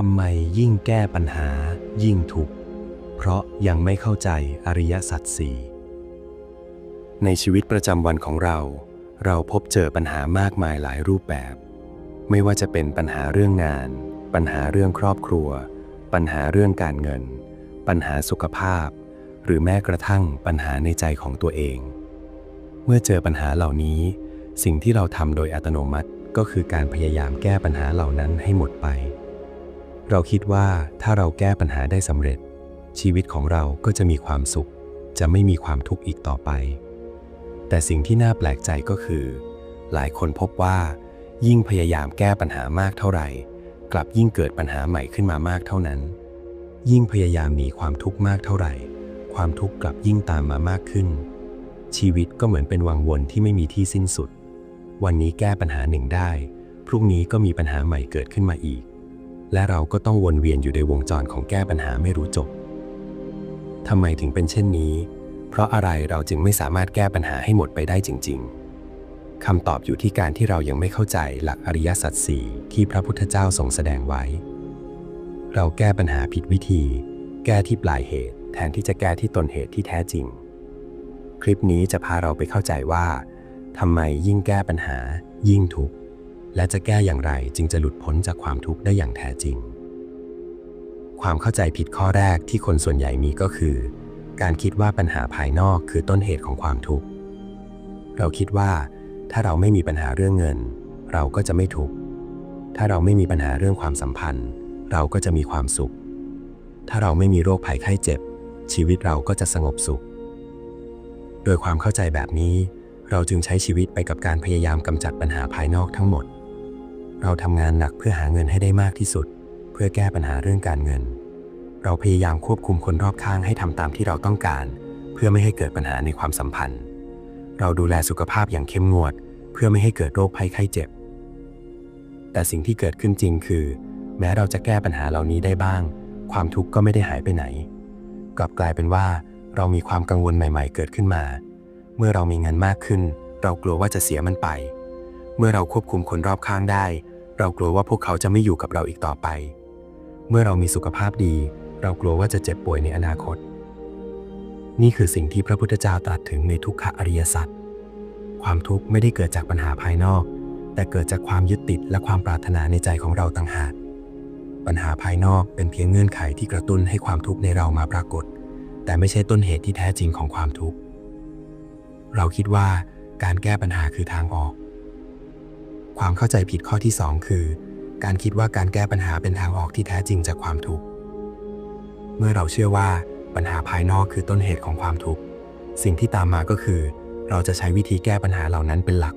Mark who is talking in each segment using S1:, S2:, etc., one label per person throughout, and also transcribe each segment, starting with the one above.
S1: ทำไมยิ่งแก้ปัญหายิ่งทุกข์เพราะยังไม่เข้าใจอริยสัจสี่ในชีวิตประจำวันของเรา เราพบเจอปัญหามากมายหลายรูปแบบ ไม่ว่าจะเป็นปัญหาเรื่องงาน ปัญหาเรื่องครอบครัว ปัญหาเรื่องการเงิน ปัญหาสุขภาพ หรือแม้กระทั่งปัญหาในใจของตัวเอง เมื่อเจอปัญหาเหล่านี้ สิ่งที่เราทำโดยอัตโนมัติก็คือการพยายามแก้ปัญหาเหล่านั้นให้หมดไป เราคิดว่าถ้าเราแก้ปัญหาได้สำเร็จ ชีวิตของเราก็จะมีความสุข จะไม่มีความทุกข์อีกต่อไป แต่สิ่งที่น่าแปลกใจก็คือ หลายคนพบว่า ยิ่งพยายามแก้ปัญหามากเท่าไหร่ กลับยิ่งเกิดปัญหาใหม่ขึ้นมามากเท่านั้น ยิ่งพยายามหนีความทุกข์มากเท่าไหร่ ความทุกข์กลับยิ่งตามมามากขึ้น ชีวิตก็เหมือนเป็นวังวนที่ไม่มีที่สิ้นสุด วันนี้แก้ปัญหาหนึ่งได้ พรุ่งนี้ก็มีปัญหาใหม่เกิดขึ้นมาอีก และเราก็ต้องวนเวียนอยู่ในวงจรของแก้ปัญหาไม่รู้จบทำไมถึงเป็นเช่นนี้ เพราะอะไรเราจึงไม่สามารถแก้ปัญหาให้หมดไปได้จริง ๆคำตอบอยู่ที่การที่เรายังไม่เข้าใจหลักอริยสัจสี่ที่พระพุทธเจ้าทรงแสดงไว้ เราแก้ปัญหาผิดวิธี แก้ที่ปลายเหตุ แทนที่จะแก้ที่ต้นเหตุที่แท้จริง คลิปนี้จะพาเราไปเข้าใจว่าทำไมยิ่งแก้ปัญหายิ่งทุกข์ และจะแก้อย่างไรจึงจะหลุดพ้นจากความทุกข์ได้อย่างแท้จริง ความเข้าใจผิดข้อแรกที่คนส่วนใหญ่มีก็คือ การคิดว่าปัญหาภายนอกคือต้นเหตุของความทุกข์ เราคิดว่า ถ้าเราไม่มีปัญหาเรื่องเงิน เราก็จะไม่ทุกข์ ถ้าเราไม่มีปัญหาเรื่องความสัมพันธ์ เราก็จะมีความสุข ถ้าเราไม่มีโรคภัยไข้เจ็บ ชีวิตเราก็จะสงบสุข โดยความเข้าใจแบบนี้ เราจึงใช้ชีวิตไปกับการพยายามกำจัดปัญหาภายนอกทั้งหมด เราทำงานหนักเพื่อหาเงินให้ได้มากที่สุด เพื่อแก้ปัญหาเรื่องการเงิน เราพยายามควบคุมคนรอบข้างให้ทำตามที่เราต้องการ เพื่อไม่ให้เกิดปัญหาในความสัมพันธ์ เราดูแลสุขภาพอย่างเข้มงวด เพื่อไม่ให้เกิดโรคภัยไข้เจ็บ แต่สิ่งที่เกิดขึ้นจริงคือ แม้เราจะแก้ปัญหาเหล่านี้ได้บ้าง ความทุกข์ก็ไม่ได้หายไปไหน กลับกลายเป็นว่าเรามีความกังวลใหม่ ๆ เกิดขึ้นมา เมื่อเรามีเงินมากขึ้น เรากลัวว่าจะเสียมันไป เมื่อเราควบคุมคนรอบข้างได้ เรากลัวว่าพวกเขาจะไม่อยู่กับเราอีกต่อไป เมื่อเรามีสุขภาพดี เรากลัวว่าจะเจ็บป่วยในอนาคต นี่คือสิ่งที่พระพุทธเจ้าตรัสถึงในทุกขอริยสัจความทุกข์ไม่ได้เกิดจากปัญหาภายนอก แต่เกิดจากความยึดติดและความปรารถนาในใจของเราต่างหากปัญหาภายนอกเป็นเพียงเงื่อนไขที่กระตุ้นให้ความทุกข์ในเรามาปรากฏ แต่ไม่ใช่ต้นเหตุที่แท้จริงของความทุกข์ เราคิดว่าการแก้ปัญหาคือทางออก ความเข้าใจผิดข้อที่ 2 คือ การคิดว่าการแก้ปัญหาเป็นทางออกที่แท้จริงจากความทุกข์ เมื่อเราเชื่อว่าปัญหาภายนอกคือต้นเหตุของความทุกข์ สิ่งที่ตามมาก็คือ เราจะใช้วิธีแก้ปัญหาเหล่านั้นเป็นหลัก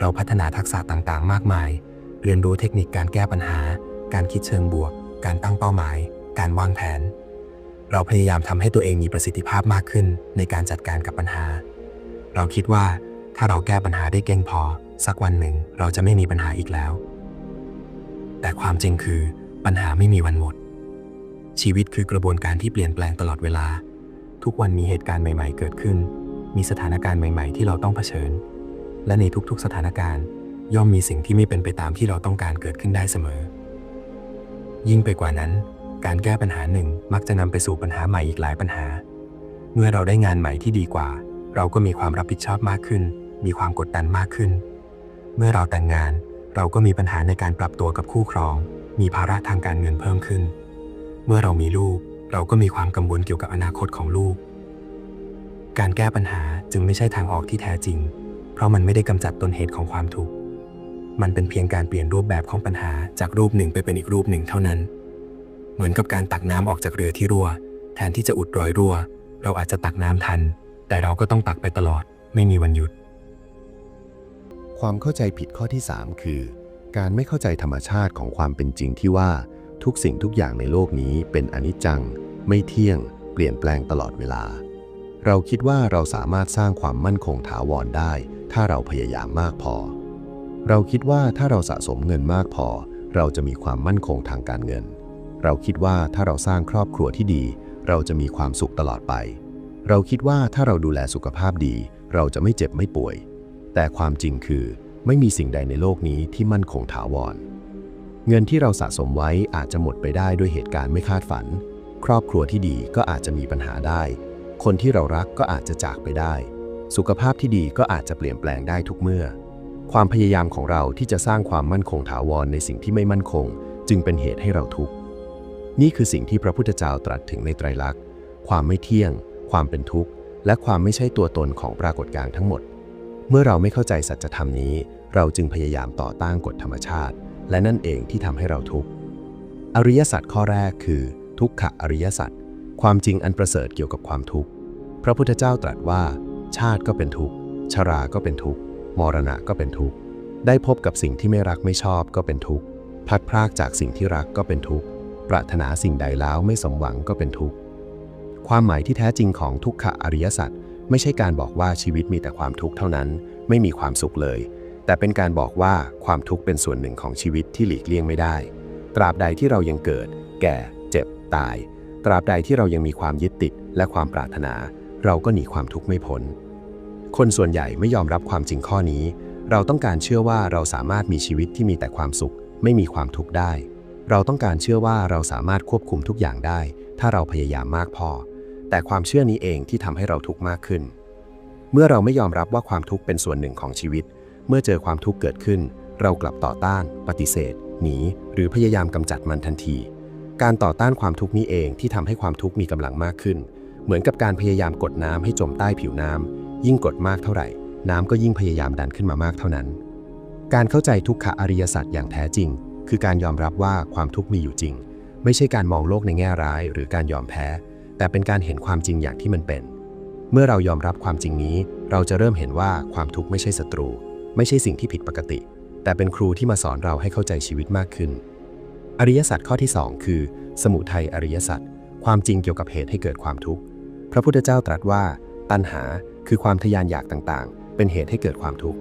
S1: เราพัฒนาทักษะต่างๆ มากมาย เรียนรู้เทคนิคการแก้ปัญหา การคิดเชิงบวก การตั้งเป้าหมาย การวางแผน เราพยายามทำให้ตัวเองมีประสิทธิภาพมากขึ้นในการจัดการกับปัญหา เราคิดว่าถ้าเราแก้ปัญหาได้เก่งพอ สักวันหนึ่งเราจะไม่มีปัญหาอีกแล้ว แต่ความจริงคือปัญหาไม่มีวันหมด ชีวิตคือกระบวนการที่เปลี่ยนแปลงตลอดเวลา ทุกวันมีเหตุการณ์ใหม่ ๆ เกิดขึ้น มีสถานการณ์ใหม่ ๆ ที่เราต้องเผชิญ และในทุกๆสถานการณ์ ย่อมมีสิ่งที่ไม่เป็นไปตามที่เราต้องการเกิดขึ้นได้เสมอ ยิ่งไปกว่านั้น การแก้ปัญหาหนึ่งมักจะนำไปสู่ปัญหาใหม่อีกหลายปัญหา เมื่อเราได้งานใหม่ที่ดีกว่า เราก็มีความรับผิดชอบมากขึ้น มีความกดดันมากขึ้น เมื่อเราแต่งงาน เราก็มีปัญหาในการปรับตัวกับคู่ครอง มีภาระทางการเงินเพิ่มขึ้น เมื่อเรามีลูก เราก็มีความกังวลเกี่ยวกับอนาคตของลูก การแก้ปัญหาจึงไม่ใช่ทางออกที่แท้จริง เพราะมันไม่ได้กำจัดต้นเหตุของความทุกข์มันเป็นเพียงการเปลี่ยนรูปแบบของปัญหาจากรูปหนึ่งไปเป็นอีกรูปหนึ่งเท่านั้น เหมือนกับการตักน้ำออกจากเรือที่รั่ว แทนที่จะอุดรอยรั่ว เราอาจจะตักน้ำทัน แต่เราก็ต้องตักไปตลอด ไม่มีวันหยุด
S2: ความเข้าใจผิดข้อที่ 3 คือ การไม่เข้าใจธรรมชาติของความเป็นจริงที่ว่าทุกสิ่งทุกอย่างในโลกนี้เป็นอนิจจัง ไม่เที่ยง เปลี่ยนแปลงตลอดเวลา เราคิดว่าเราสามารถสร้างความมั่นคงถาวรได้ ถ้าเราพยายามมากพอ เราคิดว่าถ้าเราสะสมเงินมากพอ เราจะมีความมั่นคงทางการเงิน เราคิดว่าถ้าเราสร้างครอบครัวที่ดี เราจะมีความสุขตลอดไป เราคิดว่าถ้าเราดูแลสุขภาพดี เราจะไม่เจ็บไม่ป่วย แต่ความจริงคือไม่มีสิ่งใดในโลกนี้ที่มั่นคงถาวร เงินที่เราสะสมไว้อาจจะหมดไปได้ด้วยเหตุการณ์ไม่คาดฝัน ครอบครัวที่ดีก็อาจจะมีปัญหาได้ คนที่เรารักก็อาจจะจากไปได้ สุขภาพที่ดีก็อาจจะเปลี่ยนแปลงได้ทุกเมื่อ ความพยายามของเราที่จะสร้างความมั่นคงถาวรในสิ่งที่ไม่มั่นคง จึงเป็นเหตุให้เราทุกข์ นี่คือสิ่งที่พระพุทธเจ้าตรัสถึงในไตรลักษณ์ ความไม่เที่ยง ความเป็นทุกข์ และความไม่ใช่ตัวตนของปรากฏการณ์ทั้งหมด เมื่อเราไม่เข้าใจสัจธรรมนี้ เราจึงพยายามต่อต้านกฎธรรมชาติ และนั่นเองที่ทำให้เราทุกข์อริยสัจข้อแรกคือ ทุกขะอริยสัจความจริงอันประเสริฐเกี่ยวกับความทุกข์ พระพุทธเจ้าตรัสว่า ชาติก็เป็นทุกข์ชราก็เป็นทุกข์มรณะก็เป็นทุกข์ได้พบกับสิ่งที่ไม่รักไม่ชอบก็เป็นทุกข์พลัดพรากจากสิ่งที่รักก็เป็นทุกข์ปรารถนาสิ่งใดแล้วไม่สมหวังก็เป็นทุกข์ความหมายที่แท้จริงของทุกขะอริยสัจ ไม่ใช่การบอกว่าชีวิตมีแต่ความทุกข์เท่านั้น ไม่มีความสุขเลย แต่เป็นการบอกว่าความทุกข์เป็นส่วนหนึ่งของชีวิตที่หลีกเลี่ยงไม่ได้ ตราบใดที่เรายังเกิด แก่ เจ็บ ตาย ตราบใดที่เรายังมีความยึดติดและความปรารถนา เราก็หนีความทุกข์ไม่พ้น คนส่วนใหญ่ไม่ยอมรับความจริงข้อนี้ เราต้องการเชื่อว่าเราสามารถมีชีวิตที่มีแต่ความสุข ไม่มีความทุกข์ได้ เราต้องการเชื่อว่าเราสามารถควบคุมทุกอย่างได้ ถ้าเราพยายามมากพอ แต่ความเชื่อนี้เองที่ทำให้เราทุกข์มากขึ้น เมื่อเราไม่ยอมรับว่าความทุกข์เป็นส่วนหนึ่งของชีวิต เมื่อเจอความทุกข์เกิดขึ้น เรากลับต่อต้าน ปฏิเสธ หนี หรือพยายามกำจัดมันทันที การต่อต้านความทุกข์นี้เองที่ทำให้ความทุกข์มีกำลังมากขึ้น เหมือนกับการพยายามกดน้ำให้จมใต้ผิวน้ำยิ่งกดมากเท่าไหร่ น้ำก็ยิ่งพยายามดันขึ้นมามากเท่านั้น การเข้าใจทุกขอริยสัจอย่างแท้จริง คือการยอมรับว่าความทุกข์มีอยู่จริง ไม่ใช่การมองโลกในแง่ร้าย หรือการยอมแพ้ แต่เป็นการเห็นความจริงอย่างที่มันเป็น เมื่อเรายอมรับความจริงนี้ เราจะเริ่มเห็นว่าความทุกข์ไม่ใช่ศัตรู ไม่ใช่สิ่งที่ผิดปกติ แต่เป็นครูที่มาสอนเราให้เข้าใจชีวิตมากขึ้น อริยสัจข้อที่ 2 คือ สมุทัยอริยสัจความจริงเกี่ยวกับเหตุให้เกิดความทุกข์ พระพุทธเจ้าตรัสว่า ตัณหาคือความทยานอยากต่างๆ เป็นเหตุให้เกิดความทุกข์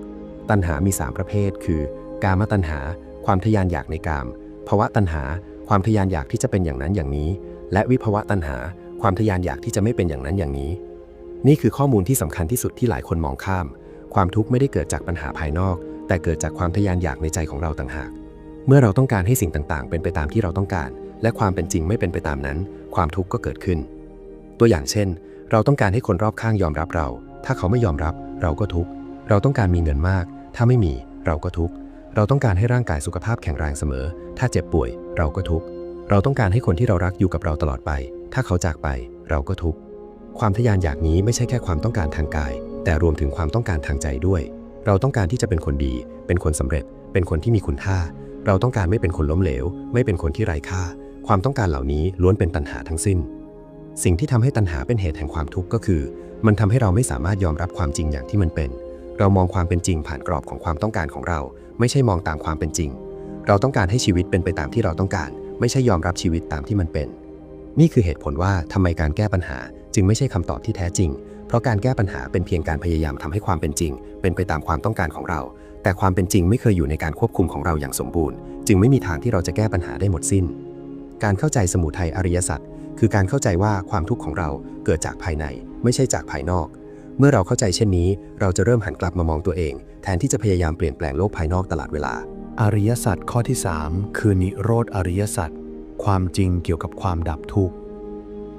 S2: ตัณหามี 3 ประเภท คือ กามตัณหา ความทยานอยากในกามภวะตัณหา ความทยานอยากที่จะเป็นอย่างนั้นอย่างนี้ และวิภวะตัณหา ความทยานอยากที่จะไม่เป็นอย่างนั้นอย่างนี้ นี่คือข้อมูลที่สำคัญที่สุดที่หลายคนมองข้าม ความทุกข์ไม่ได้เกิดจากปัญหาภายนอก แต่เกิดจากความทยานอยากในใจของเราต่างหาก เมื่อเราต้องการให้สิ่งต่างๆ เป็นไปตามที่เราต้องการ และความเป็นจริงไม่เป็นไปตามนั้น ความทุกข์ก็เกิดขึ้น ตัวอย่างเช่น เราต้องการให้คนรอบข้างยอมรับเรา ถ้าเขาไม่ยอมรับ เราก็ทุกข์ เราต้องการมีเงินมาก ถ้าไม่มี เราก็ทุกข์ เราต้องการให้ร่างกายสุขภาพแข็งแรงเสมอ ถ้าเจ็บป่วย เราก็ทุกข์ เราต้องการให้คนที่เรารักอยู่กับเราตลอดไป ถ้าเขาจากไปเราก็ทุกข์ ความทยานอยากนี้ไม่ใช่แค่ความต้องการทางกาย แต่รวมถึงความต้องการทางใจด้วย เราต้องการที่จะเป็นคนดี เป็นคนสำเร็จ เป็นคนที่มีคุณค่า เราต้องการไม่เป็นคนล้มเหลว ไม่เป็นคนที่ไร้ค่า ความต้องการเหล่านี้ล้วนเป็นตัณหาทั้งสิ้น สิ่งที่ทำให้ตัณหาเป็นเหตุแห่งความทุกข์ก็คือ มันทำให้เราไม่สามารถยอมรับความจริงอย่างที่มันเป็น เรามองความเป็นจริงผ่านกรอบของความต้องการของเรา ไม่ใช่มองตามความเป็นจริง เราต้องการให้ชีวิตเป็นไปตามที่เราต้องการ ไม่ใช่ยอมรับชีวิตตามที่มันเป็น นี่คือเหตุผลว่าทำไมการแก้ปัญหา จึงไม่ใช่คำตอบที่แท้จริง เพราะการแก้ปัญหาเป็นเพียงการพยายามทำให้ความเป็นจริง เป็นไปตามความต้องการของเรา แต่ความเป็นจริงไม่เคยอยู่ในการควบคุมของเราอย่างสมบูรณ์ จึงไม่มีทางที่เราจะแก้ปัญหาได้หมดสิ้น การเข้าใจสมุทัยอริยสัจคือการเข้าใจว่าความทุกข์ของเราเกิดจากภายใน ไม่ใช่จากภายนอก เมื่อเราเข้าใจเช่นนี้ เราจะเริ่มหันกลับมามองตัวเอง แทนที่จะพยายามเปลี่ยนแปลงโลกภายนอกตลอดเวลา
S1: อริยสัจข้อที่ 3 คือนิโรธอริยสัจ ความจริงเกี่ยวกับความดับทุกข์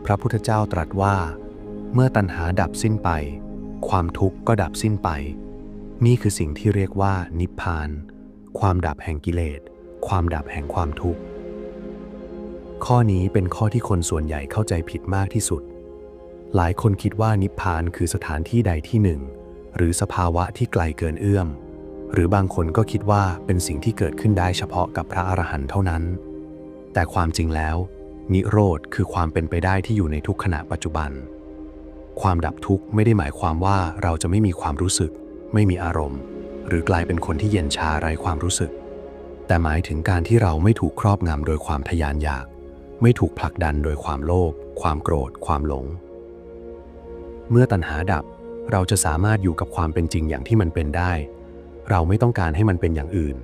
S1: พระพุทธเจ้าตรัสว่า เมื่อตัณหาดับสิ้นไป ความทุกข์ก็ดับสิ้นไป นี่คือสิ่งที่เรียกว่า นิพพาน ความดับแห่งกิเลส ความดับแห่งความทุกข์ ข้อนี้เป็นข้อที่คนส่วนใหญ่เข้าใจผิดมากที่สุด หลายคนคิดว่านิพพานคือสถานที่ใดที่หนึ่ง หรือสภาวะที่ไกลเกินเอื้อม หรือบางคนก็คิดว่าเป็นสิ่งที่เกิดขึ้นได้เฉพาะกับพระอรหันต์เท่านั้น แต่ความจริงแล้ว นิโรธคือความเป็นไปได้ที่อยู่ในทุกขณะปัจจุบัน ความดับทุกข์ไม่ได้หมายความว่าเราจะไม่มีความรู้สึก ไม่มีอารมณ์ หรือกลายเป็นคนที่เย็นชาไร้ความรู้สึก แต่หมายถึงการที่เราไม่ถูกครอบงำโดยความทยานอยาก ไม่ถูกผลักดันโดยความโลภความโกรธ ความหลง เมื่อตัณหาดับเราจะสามารถอยู่กับความเป็นจริงอย่างที่มันเป็นได้ เราไม่ต้องการให้มันเป็นอย่างอื่น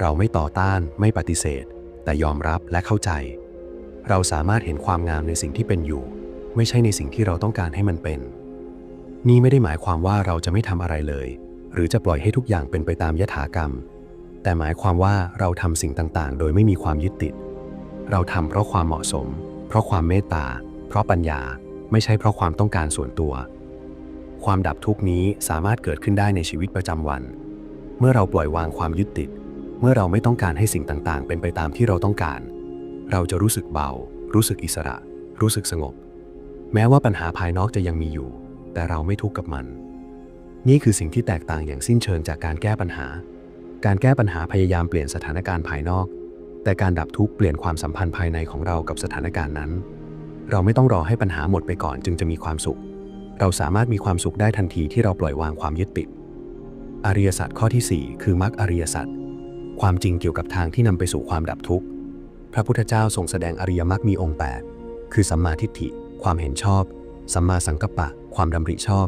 S1: เราไม่ต่อต้าน ไม่ปฏิเสธ แต่ยอมรับและเข้าใจ เราสามารถเห็นความงามในสิ่งที่เป็นอยู่ ไม่ใช่ในสิ่งที่เราต้องการให้มันเป็น นี่ไม่ได้หมายความว่าเราจะไม่ทำอะไรเลย หรือจะปล่อยให้ทุกอย่างเป็นไปตามยถากรรม แต่หมายความว่าเราทำสิ่งต่างๆ โดยไม่มีความยึดติด เราทำเพราะความเหมาะสม เพราะความเมตตา เพราะปัญญา ไม่ใช่เพราะความต้องการส่วนตัว ความดับทุกนี้สามารถเกิดขึ้นได้ในชีวิตประจำวัน เมื่อเราปล่อยวางความยึดติด เมื่อเราไม่ต้องการให้สิ่งต่างๆ เป็นไปตามที่เราต้องการ เราจะรู้สึกเบา รู้สึกอิสระ รู้สึกสงบ แม้ว่าปัญหาภายนอกจะยังมีอยู่ แต่เราไม่ทุกข์กับมัน นี่คือสิ่งที่แตกต่างอย่างสิ้นเชิงจากการแก้ปัญหา การแก้ปัญหาพยายามเปลี่ยนสถานการณ์ภายนอก แต่การดับทุกข์เปลี่ยนความสัมพันธ์ภายในของเรากับสถานการณ์นั้น เราไม่ต้องรอให้ปัญหาหมดไปก่อนจึงจะมีความสุข เราสามารถมีความสุขได้ทันทีที่เราปล่อยวางความยึดติด อริยสัจข้อที่ 4 คือมรรคอริยสัจ ความจริงเกี่ยวกับทางที่นำไปสู่ความดับทุกข์ พระพุทธเจ้าทรงแสดงอริยมรรคมีองค์ 8 คือสัมมาทิฏฐิ ความเห็นชอบ สัมมาสังกัปปะ ความดำริชอบ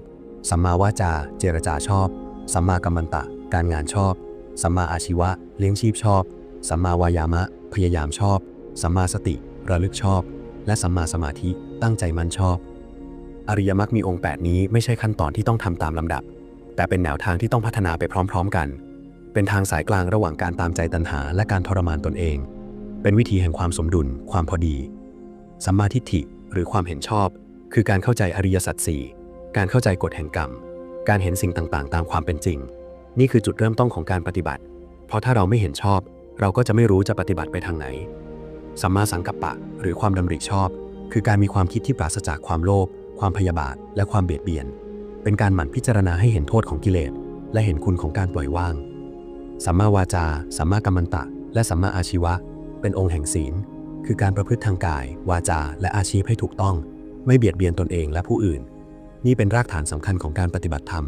S1: สัมมาวาจา เจรจาชอบ สัมมากัมมันตะ การงานชอบ สัมมาอาชีวะ เลี้ยงชีพชอบ สัมมาวายามะ พยายามชอบ สัมมาสติ ระลึกชอบ และสัมมาสมาธิ ตั้งใจมั่นชอบ อริยมรรคมีองค์ 8 นี้ไม่ใช่ขั้นตอนที่ต้องทำตามลำดับ แต่เป็นแนวทางที่ต้องพัฒนาไปพร้อม ๆ กัน เป็นทางสายกลางระหว่างการตามใจตัณหาและการทรมานตนเอง เป็นวิธีแห่งความสมดุล ความพอดีสัมมาทิฏฐิหรือความเห็นชอบ คือการเข้าใจอริยสัจสี่การเข้าใจกฎแห่งกรรม การเห็นสิ่งต่างๆ ตามความเป็นจริง นี่คือจุดเริ่มต้นของการปฏิบัติ เพราะถ้าเราไม่เห็นชอบ เราก็จะไม่รู้จะปฏิบัติไปทางไหนสัมมาสังกัปปะ หรือความดำริชอบ คือการมีความคิดที่ปราศจากความโลภความพยาบาท และความเบียดเบียน เป็นการหมั่นพิจารณาให้เห็นโทษของกิเลสและเห็นคุณของการปล่อยวาง สัมมาวาจา สัมมากัมมันตะ และสัมมาอาชีวะ เป็นองค์แห่งศีล คือการประพฤติทางกาย วาจา และอาชีพให้ถูกต้อง ไม่เบียดเบียนตนเองและผู้อื่น นี่เป็นรากฐานสำคัญของการปฏิบัติธรรม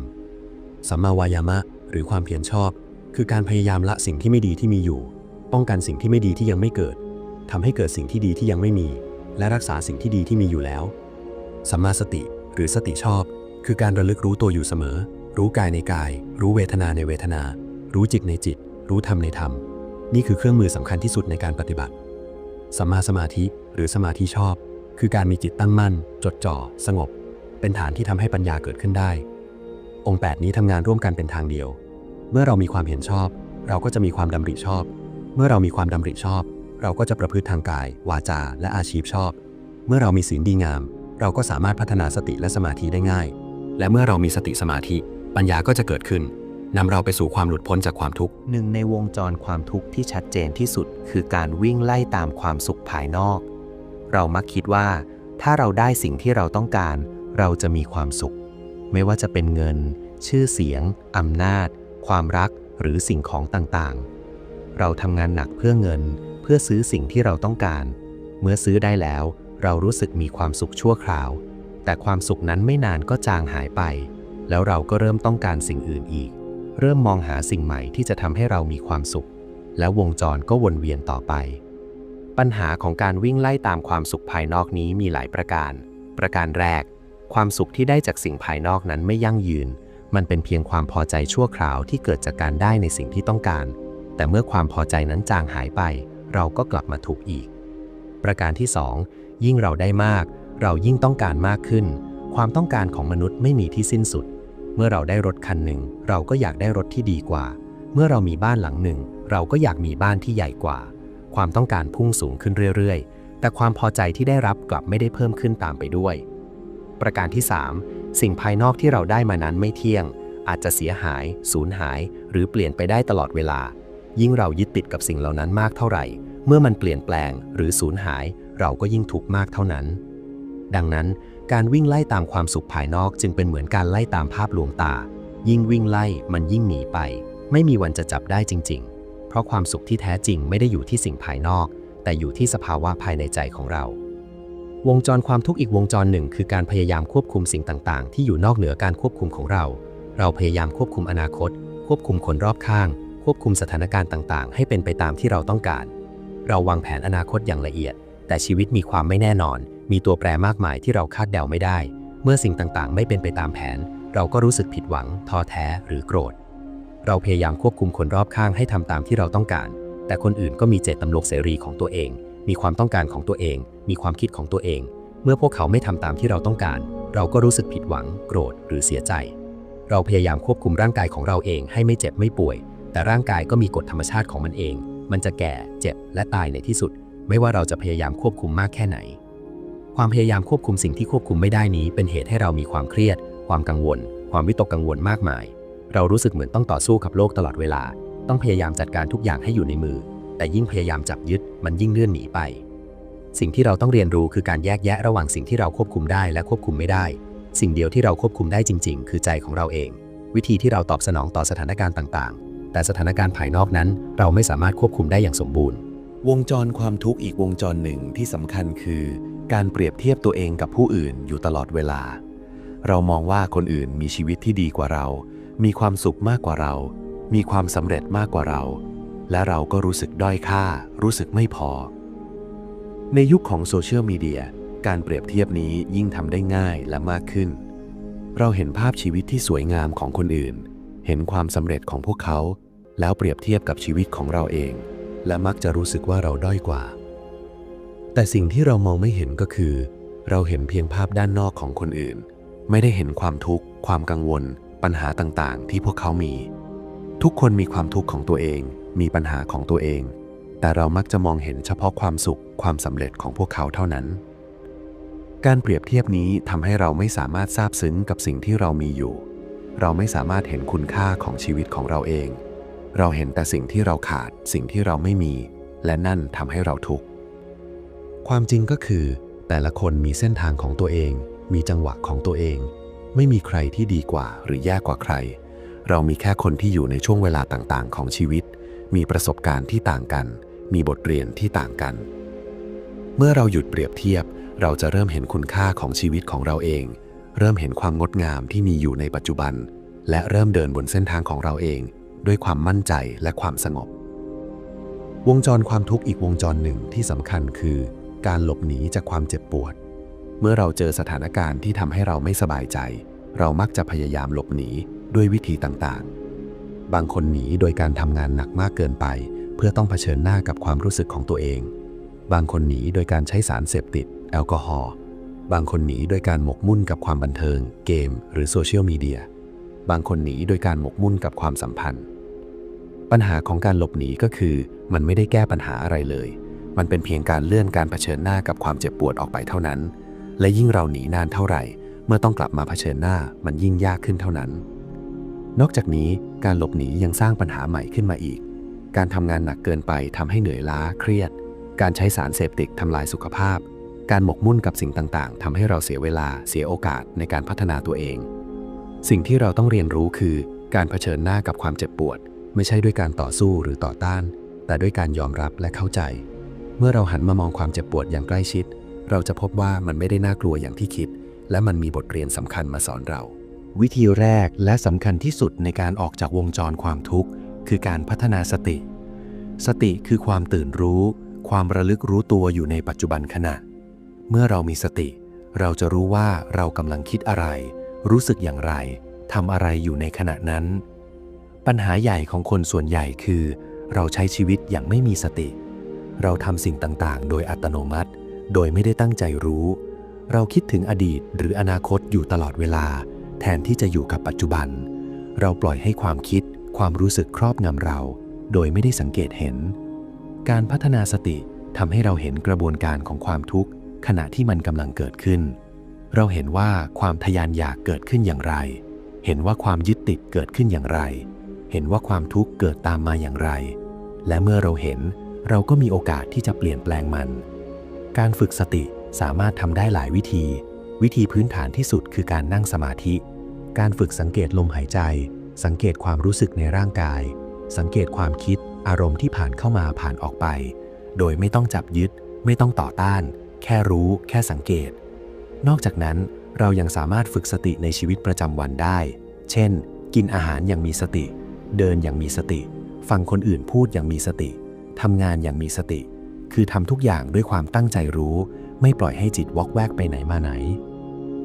S1: สัมมาวายามะ หรือความเพียรชอบ คือการพยายามละสิ่งที่ไม่ดีที่มีอยู่ ป้องกันสิ่งที่ไม่ดีที่ยังไม่เกิดทำให้เกิดสิ่งที่ดีที่ยังไม่มี และรักษาสิ่งที่ดีที่มีอยู่แล้ว สัมมาสติ หรือสติชอบ คือการระลึกรู้ตัวอยู่เสมอ รู้กายในกาย รู้เวทนาในเวทนา รู้จิตในจิต รู้ธรรมในธรรม นี่คือเครื่องมือสำคัญที่สุดในการปฏิบัติสัมมาสมาธิหรือสมาธิชอบ คือการมีจิตตั้งมั่น จดจ่อ สงบ เป็นฐานที่ทำให้ปัญญาเกิดขึ้นได้ องค์ 8 นี้ทำงานร่วมกันเป็นทางเดียว เมื่อเรามีความเห็นชอบ เราก็จะมีความดำริชอบ เมื่อเรามีความดำริชอบ เราก็จะประพฤติทางกาย วาจา และอาชีพชอบ เมื่อเรามีศีลดีงาม เราก็สามารถพัฒนาสติและสมาธิได้ง่าย และเมื่อเรามีสติสมาธิ ปัญญาก็จะเกิดขึ้น นำเราไปสู่ความหลุดพ้นจากความทุกข์
S3: หนึ่งในวงจรความทุกข์ที่ชัดเจนที่สุด คือการวิ่งไล่ตามความสุขภายนอก เรามักคิดว่า ถ้าเราได้สิ่งที่เราต้องการ เราจะมีความสุข ไม่ว่าจะเป็นเงิน ชื่อเสียงอำนาจ ความรักหรือสิ่งของต่างๆ เราทำงานหนักเพื่อเงิน เพื่อซื้อสิ่งที่เราต้องการ เมื่อซื้อได้แล้ว เรารู้สึกมีความสุขชั่วคราว แต่ความสุขนั้นไม่นานก็จางหายไป แล้วเราก็เริ่มต้องการสิ่งอื่นอีก เริ่มมองหาสิ่งใหม่ที่จะทำให้เรามีความสุข แล้ววงจรก็วนเวียนต่อไป ปัญหาของการวิ่งไล่ตามความสุขภายนอกนี้มีหลายประการ ประการแรก ความสุขที่ได้จากสิ่งภายนอกนั้นไม่ยั่งยืน มันเป็นเพียงความพอใจชั่วคราวที่เกิดจากการได้ในสิ่งที่ต้องการ แต่เมื่อความพอใจนั้นจางหายไป เราก็กลับมาทุกอีก ประการที่ 2 ยิ่งเราได้มาก เรายิ่งต้องการมากขึ้น ความต้องการของมนุษย์ไม่มีที่สิ้นสุด เมื่อเราได้รถคันหนึ่ง เราก็อยากได้รถที่ดีกว่า เมื่อเรามีบ้านหลังหนึ่ง เราก็อยากมีบ้านที่ใหญ่กว่า ความต้องการพุ่งสูงขึ้นเรื่อยๆ แต่ความพอใจที่ได้รับกลับไม่ได้เพิ่มขึ้นตามไปด้วย ประการที่ 3 สิ่งภายนอกที่เราได้มานั้นไม่เที่ยง อาจจะเสียหาย สูญหาย หรือเปลี่ยนไปได้ตลอดเวลา ยิ่งเรายึดติดกับสิ่งเหล่านั้นมากเท่าไหร่ เมื่อมันเปลี่ยนแปลงหรือสูญหาย เราก็ยิ่งทุกข์มากเท่านั้น ดังนั้น การวิ่งไล่ตามความสุขภายนอกจึงเป็นเหมือนการไล่ตามภาพลวงตา ยิ่งวิ่งไล่มันยิ่งหนีไป ไม่มีวันจะจับได้จริง ๆ เพราะความสุขที่แท้จริงไม่ได้อยู่ที่สิ่งภายนอก แต่อยู่ที่สภาวะภายในใจของเรา วงจรความทุกข์อีกวงจรหนึ่ง คือการพยายามควบคุมสิ่งต่างๆ ที่อยู่นอกเหนือการควบคุมของเรา เราพยายามควบคุมอนาคต ควบคุมคนรอบข้าง ควบคุมสถานการณ์ต่างๆ ให้เป็นไปตามที่เราต้องการ เราวางแผนอนาคตอย่างละเอียด แต่ชีวิตมีความไม่แน่นอน มีตัวแปรมากมายที่เราคาดเดาไม่ได้ เมื่อสิ่งต่างๆ ไม่เป็นไปตามแผน เราก็รู้สึกผิดหวัง ท้อแท้หรือโกรธ เราพยายามควบคุมคนรอบข้างให้ทำตามที่เราต้องการ แต่คนอื่นก็มีเจตจำนงเสรีของตัวเอง มีความต้องการของตัวเอง มีความคิดของตัวเอง เมื่อพวกเขาไม่ทำตามที่เราต้องการ เราก็รู้สึกผิดหวัง โกรธหรือเสียใจ เราพยายามควบคุมร่างกายของเราเองให้ไม่เจ็บไม่ป่วย
S4: แต่ร่างกายก็มีกฎธรรมชาติของมันเอง มันจะแก่ เจ็บ และตายในที่สุด ไม่ว่าเราจะพยายามควบคุมมากแค่ไหน ความพยายามควบคุมสิ่งที่ควบคุมไม่ได้นี้ เป็นเหตุให้เรามีความเครียด ความกังวล ความวิตกกังวลมากมาย เรารู้สึกเหมือนต้องต่อสู้กับโลกตลอดเวลา ต้องพยายามจัดการทุกอย่างให้อยู่ในมือ แต่ยิ่งพยายามจับยึดมันยิ่งเลื่อนหนีไป สิ่งที่เราต้องเรียนรู้คือการแยกแยะระหว่างสิ่งที่เราควบคุมได้และควบคุมไม่ได้ สิ่งเดียวที่เราควบคุมได้จริง ๆ คือใจของเราเอง วิธีที่เราตอบสนองต่อสถานการณ์ต่าง ๆ แต่สถานการณ์ภายนอกนั้น เราไม่สามารถควบคุมได้อย่างสมบูรณ์
S1: วงจรความทุกข์อีกวงจรหนึ่งที่สำคัญคือ การเปรียบเทียบตัวเองกับผู้อื่นอยู่ตลอดเวลา เรามองว่าคนอื่นมีชีวิตที่ดีกว่าเรา มีความสุขมากกว่าเรา มีความสำเร็จมากกว่าเรา และเราก็รู้สึกด้อยค่า รู้สึกไม่พอ ในยุคของโซเชียลมีเดียการเปรียบเทียบนี้ยิ่งทำได้ง่ายและมากขึ้น เราเห็นภาพชีวิตที่สวยงามของคนอื่น เห็นความสำเร็จของพวกเขา แล้วเปรียบเทียบกับชีวิตของเราเอง และมักจะรู้สึกว่าเราด้อยกว่า แต่สิ่งที่เรามองไม่เห็นก็คือ เราเห็นเพียงภาพด้านนอกของคนอื่น ไม่ได้เห็นความทุกข์ ความกังวล ปัญหาต่างๆ ที่พวกเขามี ทุกคนมีความทุกข์ของตัวเอง มีปัญหาของตัวเอง แต่เรามักจะมองเห็นเฉพาะความสุข ความสำเร็จของพวกเขาเท่านั้น การเปรียบเทียบนี้ทำให้เราไม่สามารถซาบซึ้งกับสิ่งที่เรามีอยู่ เราไม่สามารถเห็นคุณค่าของชีวิตของเราเอง เราเห็นแต่สิ่งที่เราขาดสิ่งที่เราไม่มี และนั่นทำให้เราทุกข์
S2: ความจริงก็คือ แต่ละคนมีเส้นทางของตัวเอง มีจังหวะของตัวเอง ไม่มีใครที่ดีกว่าหรือแย่กว่าใคร เรามีแค่คนที่อยู่ในช่วงเวลาต่างๆ ของชีวิต มีประสบการณ์ที่ต่างกัน มีบทเรียนที่ต่างกัน เมื่อเราหยุดเปรียบเทียบ เราจะเริ่มเห็นคุณค่าของชีวิตของเราเอง เริ่มเห็นความงดงามที่มีอยู่ในปัจจุบัน และเริ่มเดินบนเส้นทางของเราเอง ด้วยความมั่นใจและความสงบ วงจรความทุกข์อีกวงจรหนึ่งที่สำคัญคือ การหลบหนีจากความเจ็บปวด เมื่อเราเจอสถานการณ์ที่ทำให้เราไม่สบายใจ เรามักจะพยายามหลบหนีด้วยวิธีต่างๆ บางคนหนีโดยการทำงานหนักมากเกินไป เพื่อต้องเผชิญหน้ากับความรู้สึกของตัวเอง บางคนหนีโดยการใช้สารเสพติด แอลกอฮอล์บางคนหนีโดยการหมกมุ่นกับความบันเทิง เกม หรือโซเชียลมีเดียบางคนหนีโดยการหมกมุ่นกับความสัมพันธ์ ปัญหาของการหลบหนีก็คือ มันไม่ได้แก้ปัญหาอะไรเลย มันเป็นเพียงการเลื่อนการเผชิญหน้ากับความเจ็บปวดออกไปเท่านั้น และยิ่งเราหนีนานเท่าไหร่ เมื่อต้องกลับมาเผชิญหน้ามันยิ่งยากขึ้นเท่านั้น นอกจากนี้การหลบหนียังสร้างปัญหาใหม่ขึ้นมาอีก การทำงานหนักเกินไปทำให้เหนื่อยล้าเครียด การใช้สารเสพติดทำลายสุขภาพ การหมกมุ่นกับสิ่งต่างๆทำให้เราเสียเวลาเสียโอกาสในการพัฒนาตัวเอง สิ่งที่เราต้องเรียนรู้คือ การเผชิญหน้ากับความเจ็บปวด ไม่ใช่ด้วยการต่อสู้หรือต่อต้าน แต่ด้วยการยอมรับและเข้าใจ เมื่อเราหันมามองความเจ็บปวดอย่างใกล้ชิด เราจะพบว่ามันไม่ได้น่ากลัวอย่างที่คิด และมันมีบทเรียนสำคัญมาสอนเรา
S1: วิธีแรกและสำคัญที่สุดในการออกจากวงจรความทุกข์ คือการพัฒนาสติ สติคือความตื่นรู้ ความระลึกรู้ตัวอยู่ในปัจจุบันขณะ เมื่อเรามีสติ เราจะรู้ว่าเรากำลังคิดอะไร รู้สึกอย่างไรทำอะไรอยู่ในขณะนั้น ปัญหาใหญ่ของคนส่วนใหญ่คือ เราใช้ชีวิตอย่างไม่มีสติ เราทำสิ่งต่างๆ โดยอัตโนมัติ โดยไม่ได้ตั้งใจรู้ เราคิดถึงอดีตหรืออนาคตอยู่ตลอดเวลา แทนที่จะอยู่กับปัจจุบัน เราปล่อยให้ความคิด ความรู้สึกครอบงำเรา โดยไม่ได้สังเกตเห็น การพัฒนาสติทำให้เราเห็นกระบวนการของความทุกข์ ขณะที่มันกำลังเกิดขึ้น เราเห็นว่าความทยานอยากเกิดขึ้นอย่างไร เห็นว่าความยึดติดเกิดขึ้นอย่างไร เห็นว่าความทุกข์เกิดตามมาอย่างไร และเมื่อเราเห็นเราก็มีโอกาสที่จะเปลี่ยนแปลงมัน การฝึกสติสามารถทำได้หลายวิธี วิธีพื้นฐานที่สุดคือการนั่งสมาธิ การฝึกสังเกตลมหายใจ สังเกตความรู้สึกในร่างกาย สังเกตความคิด อารมณ์ที่ผ่านเข้ามาผ่านออกไป โดยไม่ต้องจับยึด ไม่ต้องต่อต้าน แค่รู้ แค่สังเกต นอกจากนั้นเรายังสามารถฝึกสติในชีวิตประจำวันได้ เช่น กินอาหารอย่างมีสติ เดินอย่างมีสติ ฟังคนอื่นพูดอย่างมีสติทำงานอย่างมีสติ คือทำทุกอย่างด้วยความตั้งใจรู้ ไม่ปล่อยให้จิตวอกแวกไปไหนมาไหน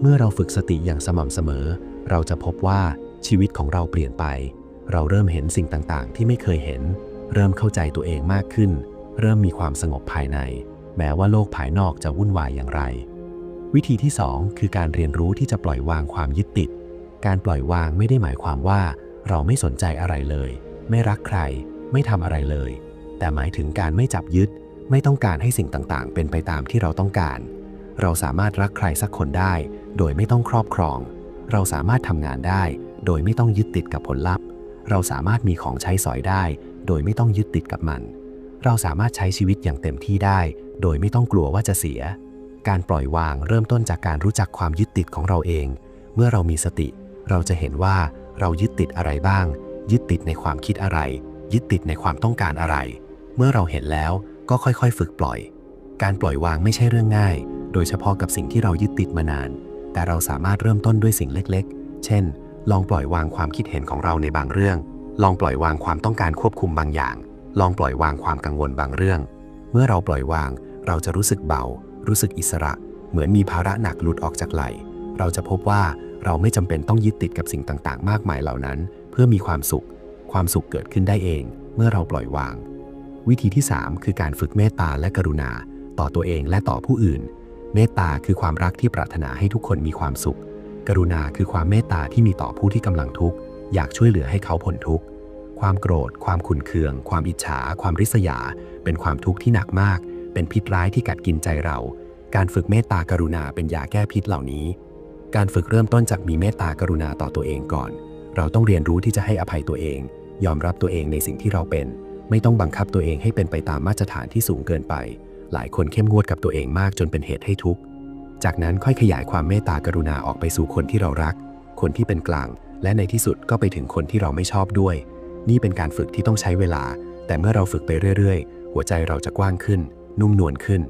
S1: เมื่อเราฝึกสติอย่างสม่ำเสมอ เราจะพบว่าชีวิตของเราเปลี่ยนไป เราเริ่มเห็นสิ่งต่างๆ ที่ไม่เคยเห็น เริ่มเข้าใจตัวเองมากขึ้น เริ่มมีความสงบภายใน แม้ว่าโลกภายนอกจะวุ่นวายอย่างไร วิธีที่ 2 คือการเรียนรู้ที่จะปล่อยวางความยึดติด การปล่อยวางไม่ได้หมายความว่า เราไม่สนใจอะไรเลย
S4: ไม่รักใคร ไม่ทำอะไรเลย แต่หมายถึงการไม่จับยึด ไม่ต้องการให้สิ่งต่างๆ เป็นไปตามที่เราต้องการ เราสามารถรักใครสักคนได้ โดยไม่ต้องครอบครอง เราสามารถทำงานได้ โดยไม่ต้องยึดติดกับผลลัพธ์ เราสามารถมีของใช้สอยได้ โดยไม่ต้องยึดติดกับมัน เราสามารถใช้ชีวิตอย่างเต็มที่ได้ โดยไม่ต้องกลัวว่าจะเสีย การปล่อยวางเริ่มต้นจากการรู้จักความยึดติดของเราเอง เมื่อเรามีสติ เราจะเห็นว่า เรายึดติดอะไรบ้าง ยึดติดในความคิดอะไร ยึดติดในความต้องการอะไร เมื่อเราเห็นแล้วก็ค่อยๆ ฝึกปล่อย การปล่อยวางไม่ใช่เรื่องง่าย โดยเฉพาะกับสิ่งที่เรายึดติดมานาน แต่เราสามารถเริ่มต้นด้วยสิ่งเล็กๆ เช่น ลองปล่อยวางความคิดเห็นของเราในบางเรื่อง ลองปล่อยวางความต้องการควบคุมบางอย่าง ลองปล่อยวางความกังวลบางเรื่อง เมื่อเราปล่อยวาง เราจะรู้สึกเบา รู้สึกอิสระ เหมือนมีภาระหนักหลุดออกจากไหล่เราจะพบว่า เราไม่จำเป็นต้องยึดติดกับสิ่งต่างๆ มากมายเหล่านั้น เพื่อมีความสุข ความสุขเกิดขึ้นได้เอง เมื่อเราปล่อยวาง วิธีที่ 3 คือการฝึกเมตตาและกรุณา ต่อตัวเองและต่อผู้อื่น เมตตาคือความรักที่ปรารถนาให้ทุกคนมีความสุข กรุณาคือความเมตตาที่มีต่อผู้ที่กำลังทุกข์อยากช่วยเหลือให้เขาพ้นทุกข์ความโกรธ ความขุ่นเคือง ความอิจฉา ความริษยา เป็นความทุกข์ที่หนักมาก เป็นพิษร้ายที่กัดกินใจเรา การฝึกเมตตากรุณาเป็นยาแก้พิษเหล่านี้ การฝึกเริ่มต้นจากมีเมตตากรุณาต่อตัวเองก่อน เราต้องเรียนรู้ที่จะให้อภัยตัวเอง ยอมรับตัวเองในสิ่งที่เราเป็น ไม่ต้องบังคับตัวเองให้เป็นไปตามมาตรฐานที่สูงเกินไป หลายคนเข้มงวดกับตัวเองมากจนเป็นเหตุให้ทุกข์ จากนั้นค่อยขยายความเมตตากรุณาออกไปสู่คนที่เรารัก คนที่เป็นกลาง และในที่สุดก็ไปถึงคนที่เราไม่ชอบด้วย นี่เป็นการฝึกที่ต้องใช้เวลา แต่เมื่อเราฝึกไปเรื่อยๆ หัวใจเราจะกว้างขึ้น นุ่มนวลขึ้น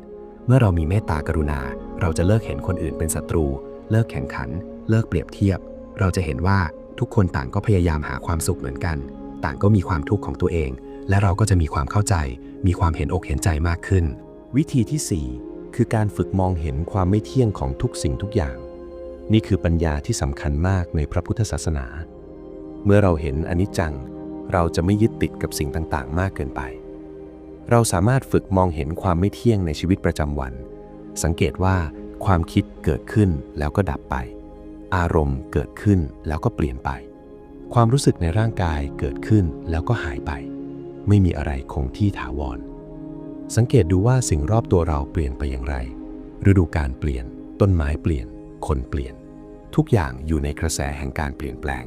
S4: เมื่อเรามีเมตตากรุณา เราจะเลิกเห็นคนอื่นเป็นศัตรู เลิกแข่งขัน เลิกเปรียบเทียบ เราจะเห็นว่าทุกคนต่างก็พยายามหาความสุขเหมือนกัน ต่างก็มีความทุกข์ของตัวเอง และเราก็จะมีความเข้าใจ มีความเห็นอกเห็นใจมากขึ้น
S1: วิธีที่ 4 คือการฝึกมองเห็นความไม่เที่ยงของทุกสิ่งทุกอย่าง นี่คือปัญญาที่สำคัญมากในพระพุทธศาสนา เมื่อเราเห็นอนิจจัง เราจะไม่ยึดติดกับสิ่งต่างๆ มากเกินไป เราสามารถฝึกมองเห็นความไม่เที่ยงในชีวิตประจำวัน สังเกตว่า ความคิดเกิดขึ้นแล้วก็ดับไป อารมณ์เกิดขึ้นแล้วก็เปลี่ยนไป ความรู้สึกในร่างกายเกิดขึ้นแล้วก็หายไป ไม่มีอะไรคงที่ถาวร สังเกตดูว่าสิ่งรอบตัวเราเปลี่ยนไปอย่างไร ฤดูกาลเปลี่ยน ต้นไม้เปลี่ยน คนเปลี่ยน ทุกอย่างอยู่ในกระแสแห่งการเปลี่ยนแปลง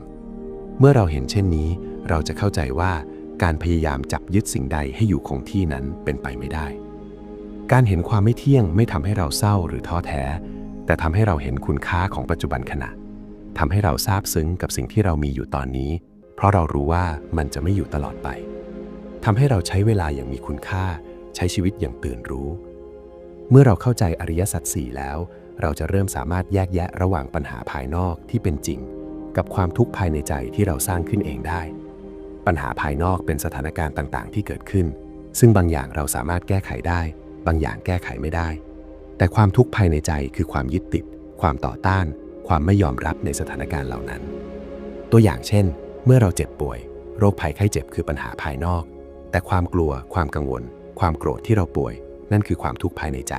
S1: เมื่อเราเห็นเช่นนี้ เราจะเข้าใจว่าการพยายามจับยึดสิ่งใดให้อยู่คงที่นั้นเป็นไปไม่ได้ การเห็นความไม่เที่ยงไม่ทำให้เราเศร้าหรือท้อแท้ แต่ทำให้เราเห็นคุณค่าของปัจจุบันขณะทำให้เราซาบซึ้งกับสิ่งที่เรามีอยู่ตอนนี้ เพราะเรารู้ว่ามันจะไม่อยู่ตลอดไปทำให้เราใช้เวลาอย่างมีคุณค่า ใช้ชีวิตอย่างตื่นรู้ เมื่อเราเข้าใจอริยสัจสี่แล้ว เราจะเริ่มสามารถแยกแยะระหว่างปัญหาภายนอกที่เป็นจริง กับความทุกข์ภายในใจที่เราสร้างขึ้นเองได้ ปัญหาภายนอกเป็นสถานการณ์ต่างๆ ที่เกิดขึ้น ซึ่งบางอย่างเราสามารถแก้ไขได้ บางอย่างแก้ไขไม่ได้ แต่ความทุกข์ภายในใจคือความยึดติด ความต่อต้าน ความไม่ยอมรับในสถานการณ์เหล่านั้น ตัวอย่างเช่น เมื่อเราเจ็บป่วย โรคภัยไข้เจ็บคือปัญหาภายนอก แต่ความกลัว ความกังวล ความโกรธที่เราป่วย นั่นคือความทุกข์ภายในใจ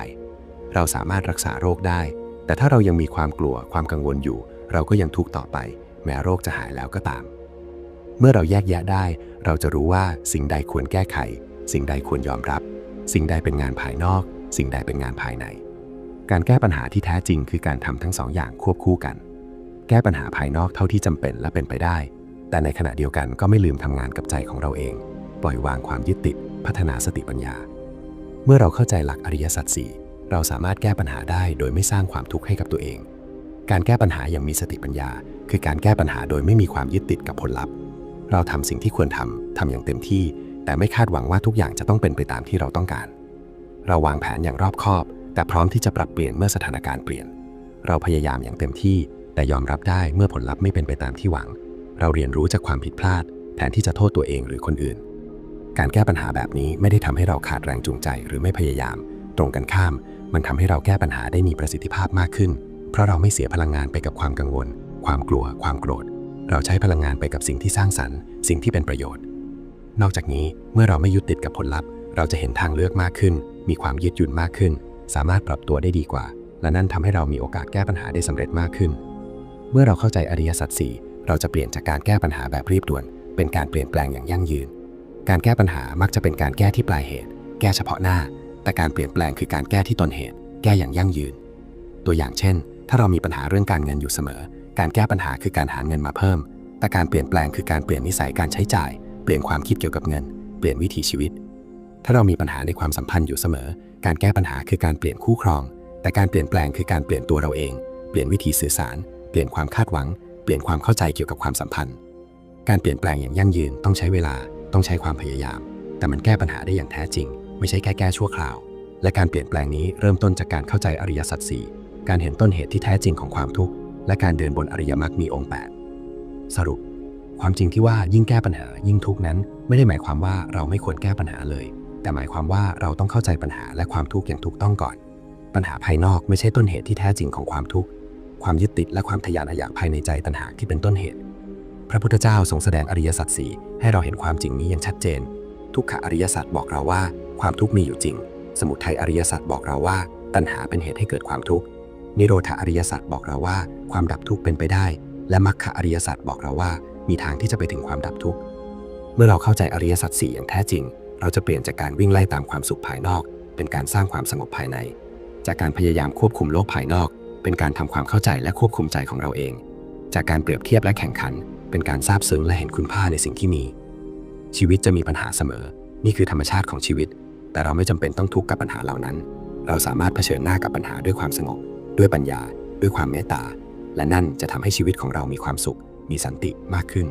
S1: เราสามารถรักษาโรคได้ แต่ถ้าเรายังมีความกลัว ความกังวลอยู่ เราก็ยังทุกข์ต่อไป แม้โรคจะหายแล้วก็ตาม เมื่อเราแยกแยะได้ เราจะรู้ว่าสิ่งใดควรแก้ไข สิ่งใดควรยอมรับ สิ่งใดเป็นงานภายนอก สิ่งใดเป็นงานภายใน การแก้ปัญหาที่แท้จริงคือการทำทั้งสองอย่างควบคู่กัน แก้ปัญหาภายนอกเท่าที่จำเป็นและเป็นไปได้ แต่ในขณะเดียวกันก็ไม่ลืมทำงานกับใจของเราเอง ปล่อยวางความยึดติด พัฒนาสติปัญญา เมื่อเราเข้าใจหลักอริยสัจสี่เราสามารถแก้ปัญหาได้โดยไม่สร้างความทุกข์ให้กับตัวเอง การแก้ปัญหาอย่างมีสติปัญญา คือการแก้ปัญหาโดยไม่มีความยึดติดกับผลลัพธ์ เราทำสิ่งที่ควรทำทำอย่างเต็มที่ แต่ไม่คาดหวังว่าทุกอย่างจะต้องเป็นไปตามที่เราต้องการ เราวางแผนอย่างรอบคอบ แต่พร้อมที่จะปรับเปลี่ยนเมื่อสถานการณ์เปลี่ยน เราพยายามอย่างเต็มที่ แต่ยอมรับได้เมื่อผลลัพธ์ไม่เป็นไปตามที่หวัง เราเรียนรู้จากความผิดพลาด แทนที่จะโทษตัวเองหรือคนอื่น การแก้ปัญหาแบบนี้ไม่ได้ทำให้เราขาดแรงจูงใจหรือไม่พยายาม ตรงกันข้าม มันทำให้เราแก้ปัญหาได้มีประสิทธิภาพมากขึ้น เพราะเราไม่เสียพลังงานไปกับความกังวล ความกลัว ความโกรธ เราใช้พลังงานไปกับสิ่งที่สร้างสรรค์ สิ่งที่เป็นประโยชน์ นอกจากนี้เมื่อเราไม่ยึดติดกับผลลัพธ์ เราจะเห็นทางเลือกมากขึ้น มีความยืดหยุ่นมากขึ้น สามารถปรับตัวได้ดีกว่า และนั่นทำให้เรามีโอกาสแก้ปัญหาได้สำเร็จมากขึ้น เมื่อเราเข้าใจอริยสัจสี่เราจะเปลี่ยนจากการแก้ปัญหาแบบรีบด่วน
S4: เป็นการเปลี่ยนแปลงอย่างยั่งยืน การแก้ปัญหามักจะเป็นการแก้ที่ปลายเหตุ แก้เฉพาะหน้า แต่การเปลี่ยนแปลงคือการแก้ที่ต้นเหตุ แก้อย่างยั่งยืน ตัวอย่างเช่น ถ้าเรามีปัญหาเรื่องการเงินอยู่เสมอ การแก้ปัญหาคือการหาเงินมาเพิ่ม แต่การเปลี่ยนแปลงคือการเปลี่ยนนิสัยการใช้จ่าย เปลี่ยนความคิดเกี่ยวกับเงิน เปลี่ยนวิถีชีวิต ถ้าเรามีปัญหาในความสัมพันธ์อยู่เสมอ การแก้ปัญหาคือการเปลี่ยนคู่ครอง แต่การเปลี่ยนแปลงคือการเปลี่ยนตัวเราเอง เปลี่ยนวิธีสื่อสาร เปลี่ยนความคาดหวัง เปลี่ยนความเข้าใจเกี่ยวกับความสัมพันธ์ การเปลี่ยนแปลงอย่างยั่งยืนต้องใช้เวลา ต้องใช้ความพยายาม แต่มันแก้ปัญหาได้อย่างแท้จริง ไม่ใช่แค่แก้ชั่วคราว และการเปลี่ยนแปลงนี้เริ่มต้นจากการเข้าใจอริยสัจสี่การเห็นต้นเหตุที่แท้จริงของความทุกข์ และการเดินบนอริยมรรคมีองค์ 8 สรุป ความจริงที่ว่ายิ่งแก้ปัญหายิ่งทุกข์นั้น ไม่ได้หมายความว่าเราไม่ควรแก้ปัญหาเลย แต่หมายความว่าเราต้องเข้าใจปัญหาและความทุกข์อย่างถูกต้องก่อน ปัญหาภายนอกไม่ใช่ต้นเหตุที่แท้จริงของความทุกข์ความยึดติดและความทะยานอยากภายในใจต่างหากที่เป็นต้นเหตุ พระพุทธเจ้าทรงแสดงอริยสัจสี่ให้เราเห็นความจริงนี้อย่างชัดเจน ทุกขอริยสัจบอกเราว่า ความทุกข์มีอยู่จริง สมุทัยอริยสัจบอกเราว่า ตัณหาเป็นเหตุให้เกิดความทุกข์ นิโรธาอริยสัจบอกเราว่า ความดับทุกข์เป็นไปได้ และมรรคอริยสัจบอกเราว่า มีทางที่จะไปถึงความดับทุกข์ เมื่อเราเข้าใจอริยสัจสี่อย่างแท้จริง เราจะเปลี่ยนจากการวิ่งไล่ตามความสุขภายนอก เป็นการสร้างความสงบภายใน จากการพยายามควบคุมโลกภายนอก เป็นการทำความเข้าใจและควบคุมใจของเราเอง จากการเปรียบเทียบและแข่งขัน เป็นการซาบซึ้งและเห็นคุณค่าในสิ่งที่มี ชีวิตจะมีปัญหาเสมอ นี่คือธรรมชาติของชีวิต แต่เราไม่จำเป็นต้องทุกข์กับปัญหาเหล่านั้น เราสามารถเผชิญหน้ากับปัญหาด้วยความสงบ ด้วยปัญญา ด้วยความเมตตา และนั่นจะทำให้ชีวิตของเรามีความสุข มีสันติมากขึ้น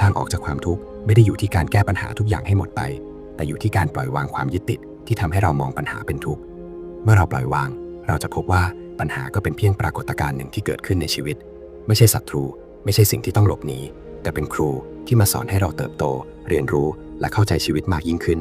S4: ทางออกจากความทุกข์ไม่ได้อยู่ที่การแก้ปัญหาทุกอย่างให้หมดไป แต่อยู่ที่การปล่อยวางความยึดติดที่ทำให้เรามองปัญหาเป็นทุกข์ เมื่อเราปล่อยวาง เราจะพบว่าปัญหาก็เป็นเพียงปรากฏการณ์หนึ่งที่เกิดขึ้นในชีวิต ไม่ใช่ศัตรู ไม่ใช่สิ่งที่ต้องหลบหนีแต่เป็นครูที่มาสอนให้เราเติบโต เรียนรู้และเข้าใจชีวิตมากยิ่งขึ้น